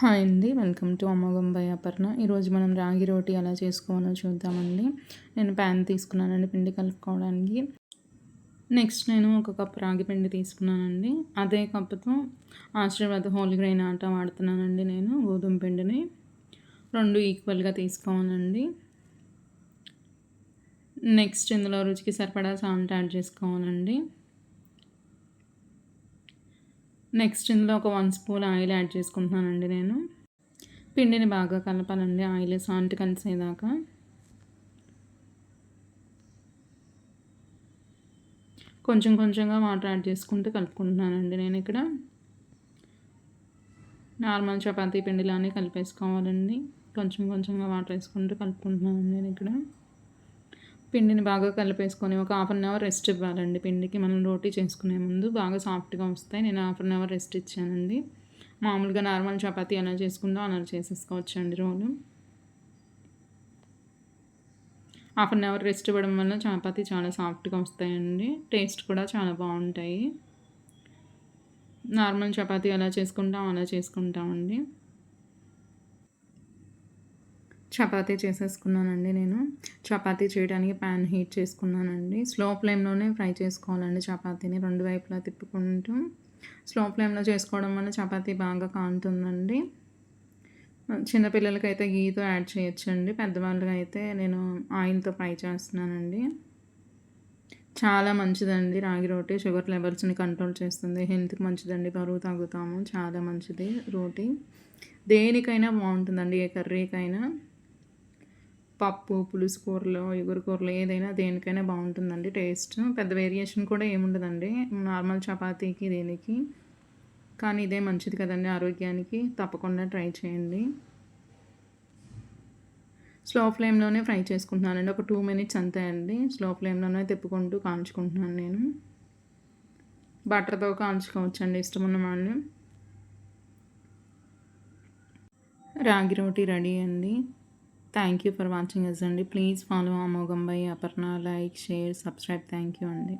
Hi అండి. Welcome to అమ్మగొంబై అపర్ణ. ఈరోజు మనం రాగి రోటీ ఎలా చేసుకోవాలో చూద్దామండి. నేను ప్యాన్ తీసుకున్నానండి పిండి కలుపుకోవడానికి. నెక్స్ట్ నేను ఒక కప్ రాగి పిండి తీసుకున్నానండి. అదే కప్పుతో ఆశీర్వాద్ హోల్ గ్రెయిన్ ఆట వాడుతున్నానండి నేను గోధుమ పిండిని. రెండు ఈక్వల్గా తీసుకోవాలండి. నెక్స్ట్ ఇందులో రుచికి సరిపడా సాల్ట్ యాడ్ చేసుకోవాలండి. నెక్స్ట్ ఇందులో ఒక వన్ స్పూన్ ఆయిల్ యాడ్ చేసుకుంటున్నానండి నేను. పిండిని బాగా కలపాలండి ఆయిల్ సాల్ట్ కలిసేదాకా. కొంచెం కొంచెంగా వాటర్ యాడ్ చేసుకుంటూ కలుపుకుంటున్నానండి నేను ఇక్కడ. నార్మల్ చపాతీ పిండిలానే కలిపేసుకోవాలండి. కొంచెం కొంచెంగా వాటర్ వేసుకుంటూ కలుపుకుంటున్నాను నేను ఇక్కడ. పిండిని బాగా కలిపేసుకొని ఒక హాఫ్ అన్ అవర్ రెస్ట్ ఇవ్వాలండి. పిండికి మనం రోటీ చేసుకునే ముందు బాగా సాఫ్ట్గా వస్తాయి. నేను హాఫ్ అన్ అవర్ రెస్ట్ ఇచ్చానండి. మామూలుగా నార్మల్ చపాతీ ఎలా చేసుకుందో అలా చేసేసుకోవచ్చు అండి రోలు. హాఫ్ అన్ అవర్ రెస్ట్ ఇవ్వడం వల్ల చపాతీ చాలా సాఫ్ట్గా వస్తాయండి. టేస్ట్ కూడా చాలా బాగుంటాయి. నార్మల్ చపాతీ ఎలా చేసుకుంటాం అలా చేసుకుంటామండి. చపాతీ చేసేసుకున్నానండి నేను. చపాతీ చేయడానికి ప్యాన్ హీట్ చేసుకున్నానండి. స్లో ఫ్లేమ్లోనే ఫ్రై చేసుకోవాలండి చపాతీని రెండు వైపులా తిప్పుకుంటూ. స్లో ఫ్లేమ్లో చేసుకోవడం వల్ల చపాతీ బాగా కాంతుందండి. చిన్నపిల్లలకైతే గీతో యాడ్ చేయొచ్చండి. పెద్దవాళ్ళకి అయితే నేను ఆయిల్తో ఫ్రై చేస్తున్నానండి. చాలా మంచిదండి రాగి రోటీ. షుగర్ లెవెల్స్ని కంట్రోల్ చేస్తుంది. హెల్త్కి మంచిదండి. బరువు తగ్గుతాము. చాలా మంచిది రోటీ. దేనికైనా బాగుంటుందండి. ఏ కర్రీకైనా. పప్పు పులుసు కూరలో ఎగురు కూరలో ఏదైనా దేనికైనా బాగుంటుందండి. టేస్ట్ పెద్ద వేరియేషన్ కూడా ఏముండదండి. నార్మల్ చపాతీకి దేనికి. కానీ ఇదే మంచిది కదండి ఆరోగ్యానికి. తప్పకుండా ట్రై చేయండి. స్లో ఫ్లేమ్లోనే ఫ్రై చేసుకుంటున్నానండి. ఒక టూ మినిట్స్ అంతే అండి. స్లో ఫ్లేమ్లోనే తిప్పుకుంటూ కాల్చుకుంటున్నాను నేను. బటర్తో కాల్చుకోవచ్చండి ఇష్టం ఉన్న వాళ్ళు రాగి రోటీ రెడీ అండి. Thank you for watching us అండి. ప్లీజ్ ఫాలో అమోఘం by Aparna like share subscribe thank you అండి.